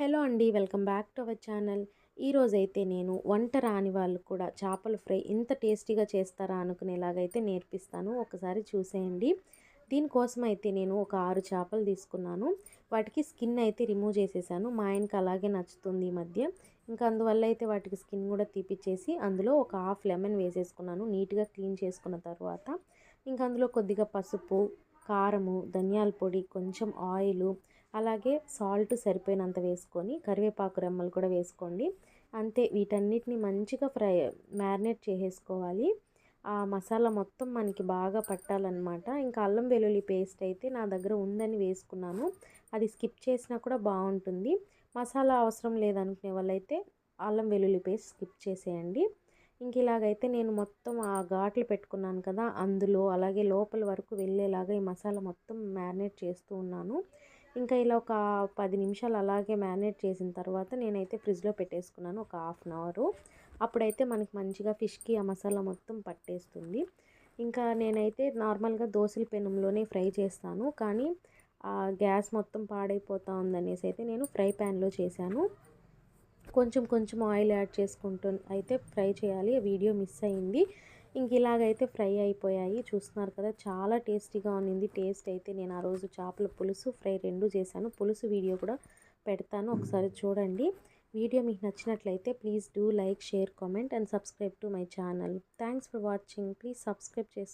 Hello అండి welcome back to our channel. ఈరోజైతే నేను వంట రాని వాళ్ళు కూడా చేపల ఫ్రై ఇంత టేస్టీగా చేస్తారా అనుకునేలాగైతే నేర్పిస్తాను. ఒకసారి చూసేయండి. దీనికోసం అయితే నేను ఒక ఆరు చేపలు తీసుకున్నాను. వాటికి స్కిన్ అయితే రిమూవ్ చేసేసాను. మా ఆయనకి అలాగే నచ్చుతుంది ఈ మధ్య. ఇంకా అందువల్ల అయితే వాటికి స్కిన్ కూడా తీపిచ్చేసి అందులో ఒక హాఫ్ లెమన్ వేసేసుకున్నాను. నీట్గా క్లీన్ చేసుకున్న తర్వాత. ఇంకా అందులో కొద్దిగా పసుపు కారము ధనియాల పొడి కొంచెం ఆయిలు అలాగే సాల్ట్ సరిపోయినంత వేసుకొని కరివేపాకు రెమ్మలు కూడా వేసుకోండి. అంతే వీటన్నిటిని మంచిగా ఫ్రై మ్యారినేట్ చేసేసుకోవాలి. ఆ మసాలా మొత్తం మనకి బాగా పట్టాలన్నమాట. ఇంకా అల్లం వెల్లుల్లి పేస్ట్ అయితే నా దగ్గర ఉందని వేసుకున్నాను. అది స్కిప్ చేసినా కూడా బాగుంటుంది. మసాలా అవసరం లేదనుకునే వాళ్ళైతే అల్లం వెల్లుల్లి పేస్ట్ స్కిప్ చేసేయండి. ఇంక ఇలాగైతే నేను మొత్తం ఆ ఘాట్లు పెట్టుకున్నాను కదా అందులో అలాగే లోపల వరకు వెళ్ళేలాగా ఈ మసాలా మొత్తం మ్యారినేట్ చేస్తూ ఉన్నాను. ఇంకా ఇలా ఒక పది నిమిషాలు అలాగే మ్యారినేట్ చేసిన తర్వాత నేనైతే ఫ్రిడ్జ్లో పెట్టేసుకున్నాను ఒక హాఫ్ అన్ అవరు. అప్పుడైతే మనకి మంచిగా ఫిష్కి ఆ మసాలా మొత్తం పట్టేస్తుంది. ఇంకా నేనైతే నార్మల్గా దోశల పెనంలోనే ఫ్రై చేస్తాను. కానీ ఆ గ్యాస్ మొత్తం పాడైపోతా ఉందనేసి అయితే నేను ఫ్రై ప్యాన్లో చేశాను. కొంచెం కొంచెం ఆయిల్ యాడ్ చేసుకుంటూ అయితే ఫ్రై చేయాలి. వీడియో మిస్ అయింది. ఇంక ఇలాగైతే ఫ్రై అయిపోయాయి. చూస్తున్నారు కదా చాలా టేస్టీగా ఉన్నింది. టేస్ట్ అయితే నేను ఆ రోజు చేపల పులుసు ఫ్రై రెండు చేశాను. పులుసు వీడియో కూడా పెడతాను. ఒకసారి చూడండి. వీడియో మీకు నచ్చినట్లయితే please do like share comment and subscribe to my channel. Thanks for watching. Please subscribe చేసుకో